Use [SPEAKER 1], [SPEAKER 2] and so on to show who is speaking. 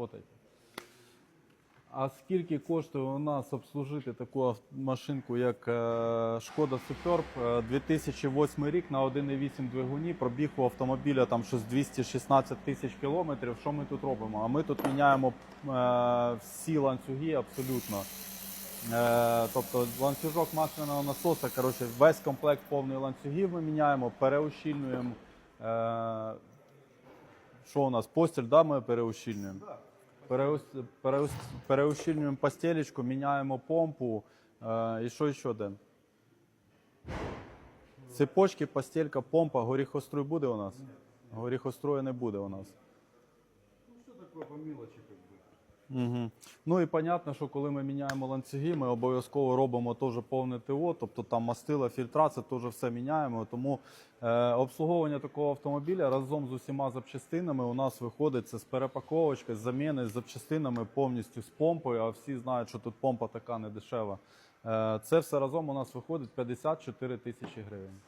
[SPEAKER 1] Работайте. А скільки коштує у нас обслужити таку машинку, як е, Шкода? Е, 2008 рік на 1,8 двигуні, пробіг у автомобіля там щось 216 тисяч кілометрів. Що ми тут робимо? А ми тут міняємо е, всі ланцюги абсолютно. Е, тобто ланцюжок масляного насоса, коротше, весь комплект повний ланцюгів ми міняємо, переущільнюємо. Е, що у нас? Постіль, да, ми переущільнюємо? Переус, переус, переущільнюємо постелечку, міняємо помпу. Е, і що ще де? Цепочки, постелька, помпа, горіхострой буде у нас? Горіхострою не буде у нас.
[SPEAKER 2] Ну, все такое по мілочі, бы.
[SPEAKER 1] Угу. Ну і понятно, що коли ми міняємо ланцюги, ми обов'язково робимо теж повне ТО, тобто там мастила, фільтрація, теж все міняємо. Тому е, обслуговування такого автомобіля разом з усіма запчастинами у нас виходить це з перепаковочки, з заміни, з запчастинами повністю з помпою. А всі знають, що тут помпа така не дешева. Е, це все разом у нас виходить 54 тисячі гривень.